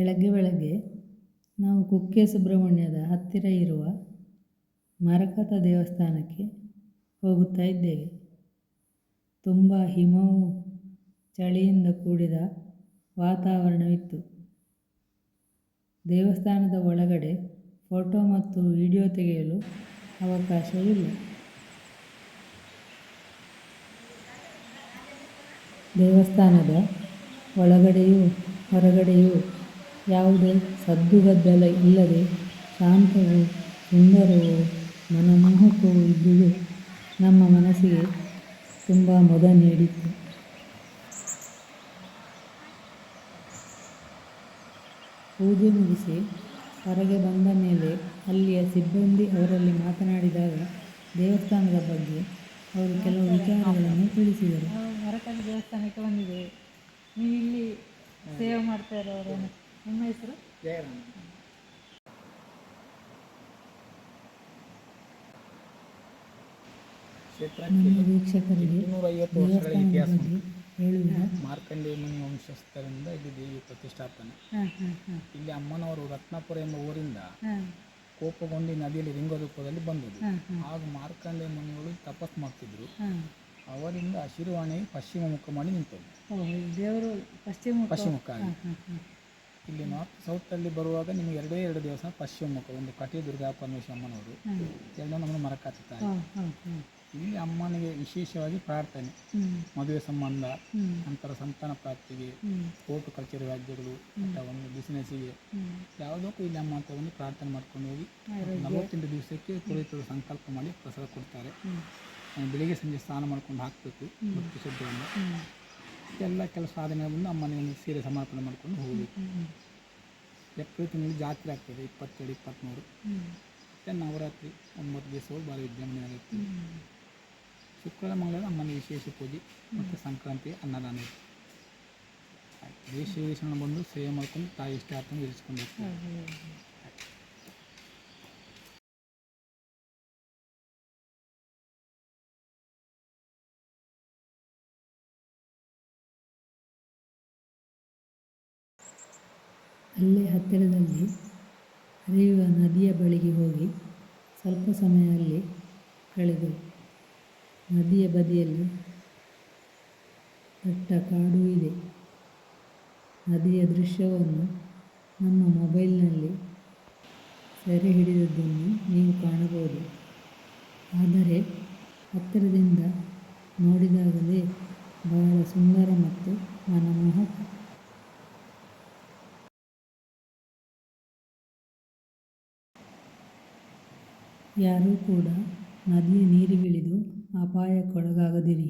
ಬೆಳಗ್ಗೆ ಬೆಳಗ್ಗೆ ನಾವು ಕುಕ್ಕೆ ಸುಬ್ರಹ್ಮಣ್ಯದ ಹತ್ತಿರ ಇರುವ ಮರಕತ ದೇವಸ್ಥಾನಕ್ಕೆ ಹೋಗುತ್ತಾ ಇದ್ದೇವೆ. ತುಂಬ ಹಿಮವು ಚಳಿಯಿಂದ ಕೂಡಿದ ವಾತಾವರಣವಿತ್ತು. ದೇವಸ್ಥಾನದ ಒಳಗಡೆ ಫೋಟೋ ಮತ್ತು ವಿಡಿಯೋ ತೆಗೆಯಲು ಅವಕಾಶವಿಲ್ಲ. ದೇವಸ್ಥಾನದ ಒಳಗಡೆಯೂ ಹೊರಗಡೆಯೂ ಯಾವುದೇ ಸದ್ದುಗದ್ದಲ ಇಲ್ಲದೆ ಶಾಂತವೂ ಸುಂದರವೂ ಮನಮೋಹಕವೂ ಇದ್ದುದು ನಮ್ಮ ಮನಸ್ಸಿಗೆ ತುಂಬ ಮುದ ನೀಡಿತ್ತು. ಪೂಜೆ ಮುಗಿಸಿ ಹೊರಗೆ ಬಂದ ಮೇಲೆ ಅಲ್ಲಿಯ ಸಿಬ್ಬಂದಿ ಅವರಲ್ಲಿ ಮಾತನಾಡಿದಾಗ ದೇವಸ್ಥಾನದ ಬಗ್ಗೆ ಅವರು ಕೆಲವು ವಿಚಾರಗಳನ್ನು ತಿಳಿಸಿದರು. ಹೊರಕಲ್ಲಿ ದೇವಸ್ಥಾನಕ್ಕೆ ಬಂದಿದ್ದೇವೆ. ನೀವು ಇಲ್ಲಿ ಸೇವೆ ಮಾಡ್ತಾ ಇರೋರು ನಿಮ್ಮ ಹೆಸರು? ನಮ್ಮ ವೀಕ್ಷಕರಿಗೆ ದೇವಸ್ಥಾನದ ಬಗ್ಗೆ ಹೇಳುವಿರಾ? ಮಾರ್ಕಂಡೇಯ ಮುನಿ ವಂಶಸ್ಥರಿಂದ ಇಲ್ಲಿ ದೇವಿ ಪ್ರತಿಷ್ಠಾಪನೆ. ಇಲ್ಲಿ ಅಮ್ಮನವರು ರತ್ನಪುರ ಎಂಬ ಊರಿಂದ ಕೋಪಗೊಂಡಿ ನದಿಯಲ್ಲಿ ಲಿಂಗರೂಪದಲ್ಲಿ ಬಂದದ್ದು. ಆಗ ಮಾರ್ಕಂಡೇಯ ಮುನಿಗಳು ತಪಸ್ ಮಾಡ್ತಿದ್ರು. ಅವರಿಂದ ಹಸಿರುವಾಣಿ ಪಶ್ಚಿಮ ಮುಖ ಮಾಡಿ ನಿಂತದ್ದು. ದೇವರು ಪಶ್ಚಿಮ ಪಶ್ಚಿಮ ಮುಖ ಆಗಿ. ಇಲ್ಲಿ ನಾರ್ತ್ ಸೌತಲ್ಲಿ ಬರುವಾಗ ನಿಮಗೆ ಎರಡೇ ಎರಡು ದಿವಸ ಪಶ್ಚಿಮ ಮುಖ ಒಂದು ಕಟಿ ದುರ್ಗಾ ಪರಮೇಶ್ವರ ಅಮ್ಮನವರು ಹಾಂ ಎರಡನೇ ನಮ್ಮನ್ನು ಮರಕಾತಿ ತಾಯಿ ಹಾಂ ಹಾಂ ಹಾಂ ಇಲ್ಲಿ ಅಮ್ಮನಿಗೆ ವಿಶೇಷವಾಗಿ ಪ್ರಾರ್ಥನೆ. ಮದುವೆ ಸಂಬಂಧ ನಂತರ ಸಂತಾನ ಪ್ರಾಪ್ತಿಗೆ ಕೋರ್ಟು ಕಚೇರಿ ವ್ಯಾಜ್ಯಗಳು ಅಥವಾ ಒಂದು ಬಿಸಿನೆಸ್ಸಿಗೆ ಯಾವುದಕ್ಕೂ ಇಲ್ಲಿ ಅಮ್ಮ ಅಂತ ಒಂದು ಪ್ರಾರ್ಥನೆ ಮಾಡ್ಕೊಂಡು ಹೋಗಿ. ನಲವತ್ತೆಂಟು ದಿವಸಕ್ಕೆ ಪುರೋಹಿತರು ಸಂಕಲ್ಪ ಮಾಡಿ ಪ್ರಸಾದ ಕೊಡ್ತಾರೆ. ಬೆಳಿಗ್ಗೆ ಸಂಜೆ ಸ್ನಾನ ಮಾಡ್ಕೊಂಡು ಹಾಕಬೇಕು ಭಕ್ತಿ ಹ್ಞೂ ಎಲ್ಲ ಕೆಲಸ ಆದ ಬಂದು ಅಮ್ಮನಿಗೆ ಸೀರೆ ಸಮರ್ಪಣೆ ಮಾಡ್ಕೊಂಡು ಹೋಗಬೇಕು ಏಪ್ರಿಲ್ ತಿಂಗಳಲ್ಲಿ ಜಾತ್ರೆ ಆಗ್ತದೆ ಇಪ್ಪತ್ತೆರಡು ಇಪ್ಪತ್ತ್ಮೂರು ಮತ್ತೆ ನವರಾತ್ರಿ ಒಂಬತ್ತು ದಿವಸಗಳು ಭಾರಿ ವಿಜೃಂಭಣೆ ಆಗುತ್ತೆ. ಶುಕ್ರವಾರ ಮಂಗಳವಾರ ಅಮ್ಮನ ವಿಶೇಷ ಪೂಜೆ ಮತ್ತು ಸಂಕ್ರಾಂತಿ ಅನ್ನದಾನ ಆಯ್ತು. ದೇಶ ಬಂದು ಸೇವೆ ಮಾಡ್ಕೊಂಡು ತಾಯಿ ಇಷ್ಟ ಆತಂದು ಇರಿಸ್ಕೊಂಡು ಅಲ್ಲೇ ಹತ್ತಿರದಲ್ಲಿ ಹರಿಯುವ ನದಿಯ ಬಳಿಗೆ ಹೋಗಿ ಸ್ವಲ್ಪ ಸಮಯ ಅಲ್ಲಿ ಕಳೆದು ನದಿಯ ಬದಿಯಲ್ಲಿ ದಟ್ಟ ಕಾಡು ಇದೆ. ನದಿಯ ದೃಶ್ಯವನ್ನು ನಮ್ಮ ಮೊಬೈಲ್ನಲ್ಲಿ ಸೆರೆ ಹಿಡಿದದ್ದನ್ನು ನೀವು ಕಾಣಬಹುದು. ಆದರೆ ಹತ್ತಿರದಿಂದ ನೋಡಿದಾಗಲೇ ಬಹಳ ಸುಂದರ ಮತ್ತು ಮನಮೋಹಕ ಯಾರೂ ಕೂಡ ನದಿಯ ನೀರಿಗಿಳಿದು ಅಪಾಯಕ್ಕೊಳಗಾಗದಿರಿ.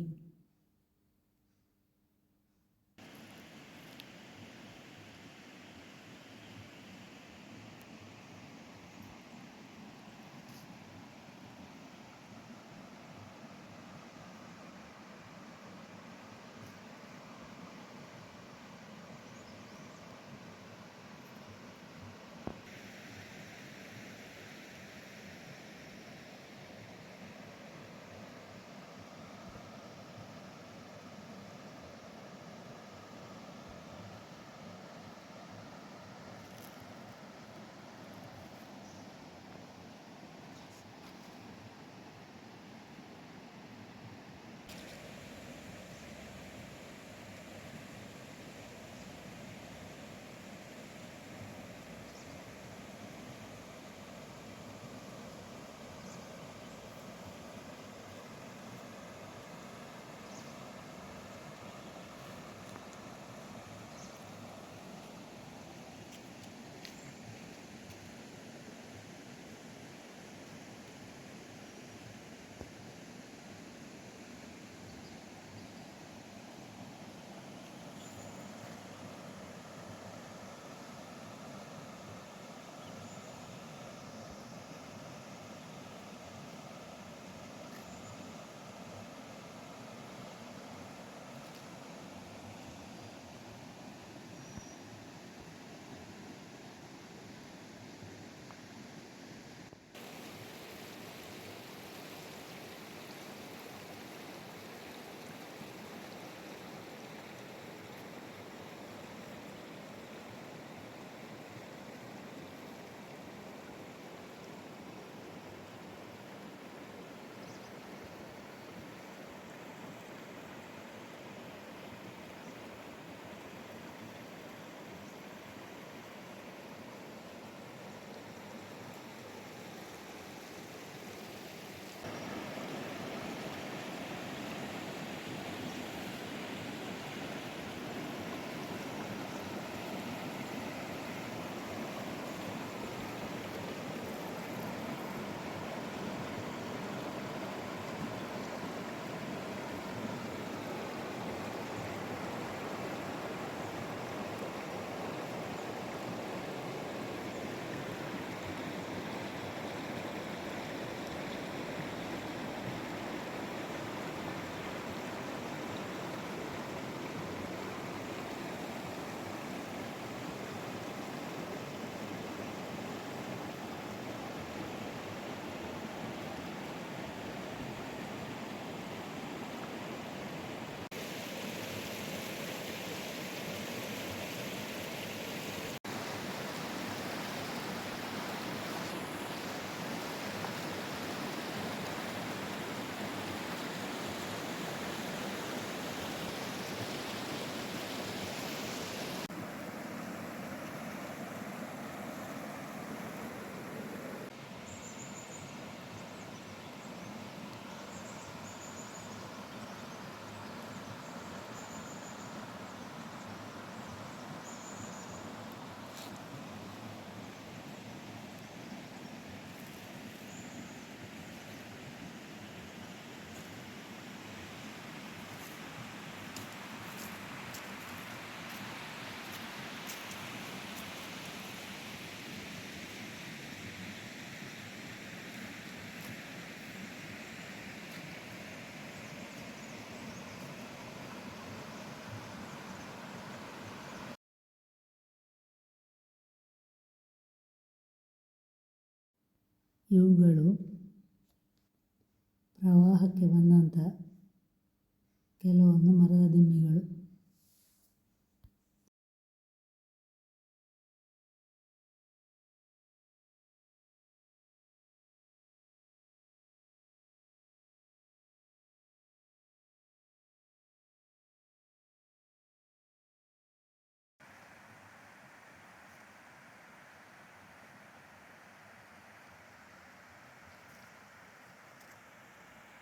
ಇವುಗಳು ಪ್ರವಾಹಕ್ಕೆ ಬಂದಂಥ ಕೆಲವೊಂದು ಮರದ ದಿಮ್ಮಿಗಳು.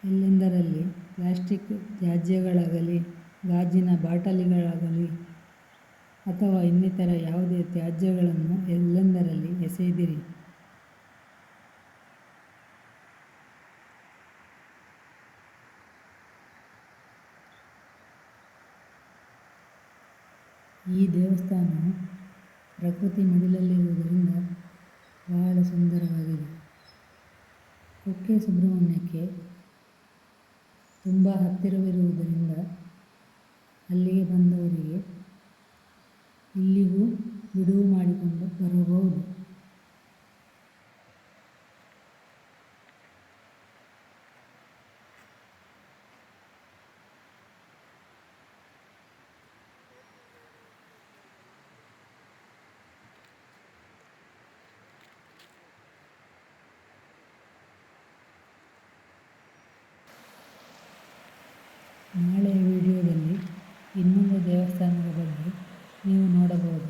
ಎಲ್ಲೆಂದರಲ್ಲಿ ಪ್ಲಾಸ್ಟಿಕ್ ತ್ಯಾಜ್ಯಗಳಾಗಲಿ, ಗಾಜಿನ ಬಾಟಲಿಗಳಾಗಲಿ ಅಥವಾ ಇನ್ನಿತರ ಯಾವುದೇ ತ್ಯಾಜ್ಯಗಳನ್ನು ಎಲ್ಲೆಂದರಲ್ಲಿ ಎಸೆಯದಿರಿ ಈ ದೇವಸ್ಥಾನವು ಪ್ರಕೃತಿ ಮಡಿಲಲ್ಲಿರುವುದರಿಂದ ಬಹಳ ಸುಂದರವಾಗಿದೆ. ಕುಕ್ಕೆ ಸುಬ್ರಹ್ಮಣ್ಯಕ್ಕೆ ತುಂಬ ಹತ್ತಿರವಿರುವುದರಿಂದ ಅಲ್ಲಿಗೆ ಬಂದವರಿಗೆ ಇಲ್ಲಿಗೂ ಬಿಡುವು ಮಾಡಿಕೊಂಡು ಬರಬಹುದು ನಾಳೆಯ ವಿಡಿಯೋದಲ್ಲಿ ಇನ್ನೊಂದು ದೇವಸ್ಥಾನದ ಬಗ್ಗೆ ನೀವು ನೋಡಬಹುದು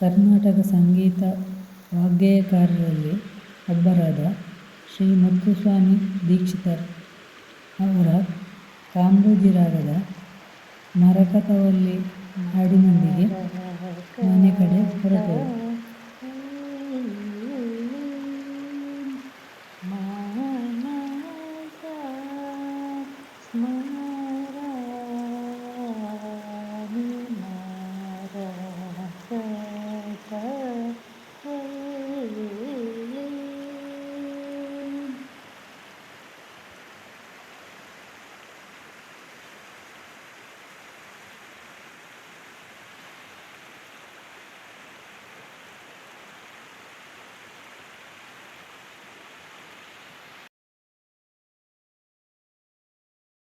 ಕರ್ನಾಟಕ ಸಂಗೀತ ವಾಗ್ಗೇಯಕಾರರಲ್ಲಿ ಒಬ್ಬರಾದ ಶ್ರೀ ಮುತ್ತುಸ್ವಾಮಿ ದೀಕ್ಷಿತರ್ ಅವರ ಕಾಂಬೋಜಿ ರಾಗದ ಮರಕತವಲ್ಲಿ ಹಾಡಿನೊಂದಿಗೆ ಮನೆ ಕಡೆ ಹೊರಟರು.